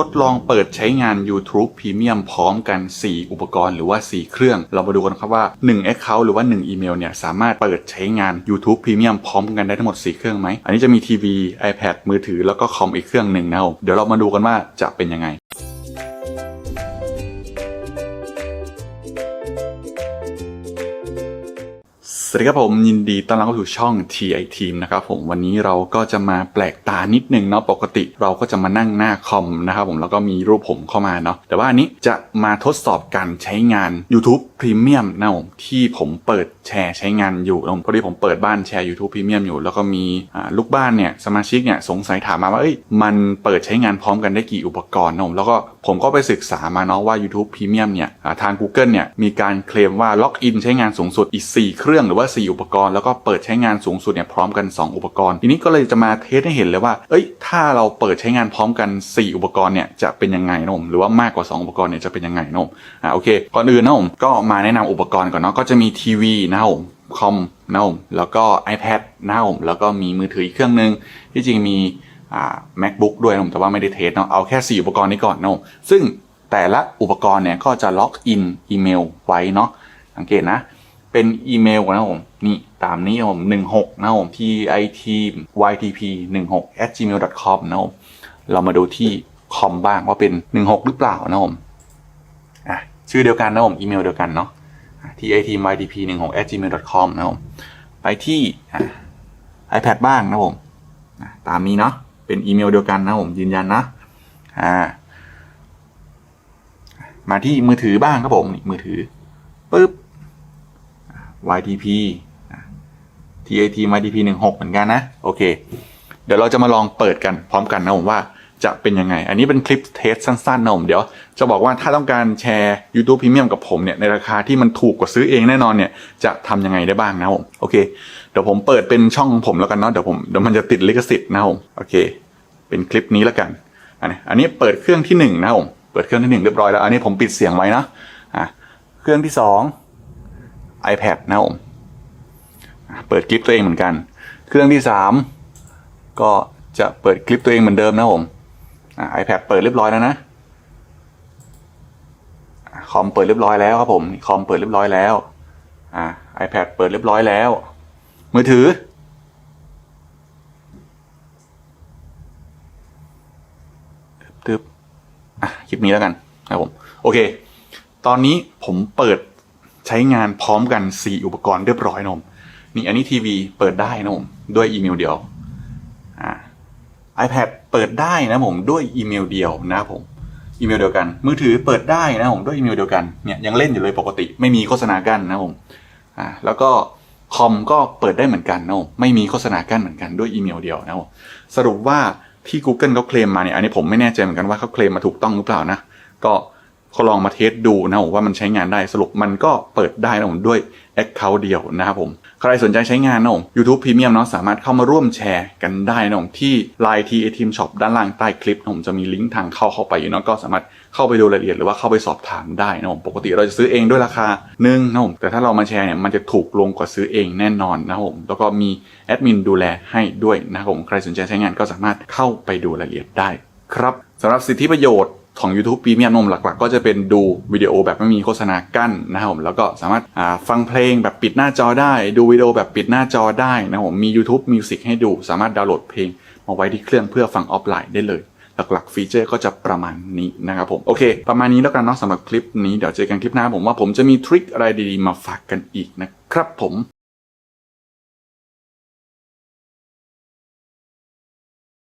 ทดลองเปิดใช้งาน YouTube Premium พร้อมกัน 4 อุปกรณ์หรือว่า 4 เครื่อง เรามาดูกันครับว่า 1 Account หรือว่า 1 อีเมลเนี่ย สามารถเปิดใช้งาน YouTube Premium พร้อมกันได้ทั้งหมด 4 เครื่องไหม อันนี้จะมีทีวี iPad มือถือแล้วก็คอมอีกเครื่องหนึ่งนะครับเดี๋ยวเรามาดูกันว่าจะเป็นยังไง วัสดีครับผมยินดีต้อนรับเข้าสู่ช่อง TI Team นะครับผมวันนี้เราก็จะมาแปลกตานิดนึงเนาะปกติเราก็จะมานั่งหน้าคอมนะครับผมแล้วก็มีรูปผมเข้ามาเนาะแต่ว่าอันนี้จะมาทดสอบการใช้งาน YouTube Premium นะผมที่ผมเปิดแชร์ใช้งานอยู่นะผมพอดีผมเปิดบ้านแชร์ YouTube Premium อยู่ แล้วก็มีลูกบ้านเนี่ยสมาชิกเนี่ยสงสัยถามมาว่าเอ้ยมันเปิดใช้งานพร้อมกันได้กี่อุปกรณ์นะผมแล้วก็ผมก็ไปศึกษามาเนาะว่า YouTube Premium เนี่ยทาง Google เนี่ยมีการเคลมว่าล็อกอินใช้งานสูงสุดอีก 4 เครื่องหรือว่า 4 อุปกรณ์แล้วก็เปิดใช้งานสูงสุดเนี่ยพร้อมกัน 2 อุปกรณ์ ทีนี้ก็เลยจะมาเทสให้เห็นเลยว่า เอ้ย ถ้าเราเปิดใช้งานพร้อมกัน 4 อุปกรณ์เนี่ยจะเป็นยังไงนะผมหรือว่ามากกว่า 2 อุปกรณ์เนี่ยจะเป็นยังไงนะผมอ่าโอเคก่อนอื่นนะผมก็มาแนะนำอุปกรณ์ก่อนเนาะก็จะมีทีวีนะครับผมคอมนะผมแล้วก็ iPad นะผมแล้วก็มีมือถืออีกเครื่องนึง ที่จริงมีอ่า macbook ด้วยนะผมแต่ว่าไม่ได้เทสเนาะเอาแค่ 4 อุปกรณ์นี้ก่อนนะผมซึ่งแต่ละอุปกรณ์เนี่ยก็จะล็อกอินอีเมลไว้เนาะสังเกตนะ เป็นอีเมลนะผมนี่ตามนี้ผม16นะผม t i t ytp 16 at gmail com นะผมเรามาดูที่คอมบ้างว่าเป็น 16 หรือเปล่านะผมอะ ชื่อเดียวกันนะผม อีเมลเดียวกันเนาะ t i t ytp 16 at gmail com นะผมไปที่อะ iPad บ้างนะผมตามนี้เนาะเป็นอีเมลเดียวกันนะผมยืนยันนะอ่ามาที่มือถือบ้างครับผมมือถือปึ๊บ YTP TAT YTP 16เหมือนกันนะ โอเค เดี๋ยวเราจะมาลองเปิดกันพร้อมกันนะผมว่า จะเป็นยังไง อันนี้เป็นคลิปเทสสั้นๆนะผมเดี๋ยว จะบอกว่าถ้าต้องการแชร์ YouTube Premium กับผมเนี่ยในราคาที่มันถูกกว่าซื้อเองแน่นอนเนี่ยจะทำยังไงได้บ้างนะผมโอเคเดี๋ยวผมเปิดเป็นช่องของผมแล้วกันเนาะเดี๋ยวผมเดี๋ยวมันจะติดลิขสิทธิ์นะผมโอเค เป็นคลิปนี้แล้วกันอันนี้อันนี้เปิดเครื่องที่หนึ่งนะผมเปิดเครื่องที่หนึ่งเรียบร้อยแล้วอันนี้ผมปิดเสียงไว้นะอะเครื่องที่สอง iPad นะผมเปิดคลิปตัวเองเหมือนกัน เครื่องที่สามก็จะเปิดคลิปตัวเองเหมือนเดิมนะผม iPad เปิดเรียบร้อยแล้วนะคอมเปิดเรียบร้อยแล้วครับผมคอมเปิดเรียบร้อยแล้วอะ iPad เปิดเรียบร้อยแล้ว มือถือ ตึ๊บอะคลิปนี้แล้วกันครับผม โอเค ตอนนี้ผมเปิดใช้งานพร้อมกัน 4 อุปกรณ์เรียบร้อยนม นี่อันนี้ทีวีเปิดได้นะผมด้วยอีเมลเดียว iPad เปิดได้นะผมด้วยอีเมลเดียวนะผมอีเมลเดียวกัน มือถือเปิดได้นะผมด้วยอีเมลเดียวกันเนี่ยยังเล่นอยู่เลยปกติไม่มีโฆษณากั้นนะผมอ่าแล้วก็คอมก็เปิดได้เหมือนกันนะผมไม่มีโฆษณากั้นเหมือนกันด้วยอีเมลเดียวนะผมสรุปว่าที่ Google เขาเคลมมาเนี่ยอันนี้ผมไม่แน่ใจเหมือนกันว่าเขาเคลมมาถูกต้องหรือเปล่านะก็ เขาลองมาเทสดูนะผมว่ามันใช้งานได้สรุปมันก็เปิดได้นะผมด้วย Account เดียวนะครับผมใครสนใจใช้งานนะผม YouTube Premium เนาะสามารถเข้ามาร่วมแชร์กันได้นะผมที่ Line T A Team Shop ด้านล่างใต้คลิปนะผมจะมีลิงก์ทางเข้าเข้าไปอยู่เนาะก็สามารถเข้าไปดูรายละเอียดหรือว่าเข้าไปสอบถามได้นะผมปกติเราจะซื้อเองด้วยราคาหนึ่งนะผมแต่ถ้าเรามาแชร์เนี่ยมันจะถูกลงกว่าซื้อเองแน่นอนนะผมแล้วก็มีแอดมินดูแลให้ด้วยนะผมใครสนใจใช้งานก็สามารถเข้าไปดูรายละเอียดได้ ครับสำหรับสิทธิประโยชน์ ของ YouTube Premium นมหลัก ๆ ก็จะเป็นดูวิดีโอแบบไม่มีโฆษณากั้นนะครับผมแล้วก็สามารถาฟังเพลงแบบปิดหน้าจอได้ ดูวิดีโอแบบปิดหน้าจอได้นะครับผมมี YouTube Music ให้ดูสามารถดาวน์โหลดเพลงมาไว้ที่เครื่องเพื่อฟังออฟไลน์ได้เลยหลักๆฟีเจอร์ก็จะประมาณนี้นะครับผมโอเค ประมาณนี้แล้วกันเนาะสำหรับคลิปนี้เดี๋ยวเจอกันคลิปหน้าผมว่าผมจะมีทริคอะไรดีๆมาฝากกันอีกนะครับผม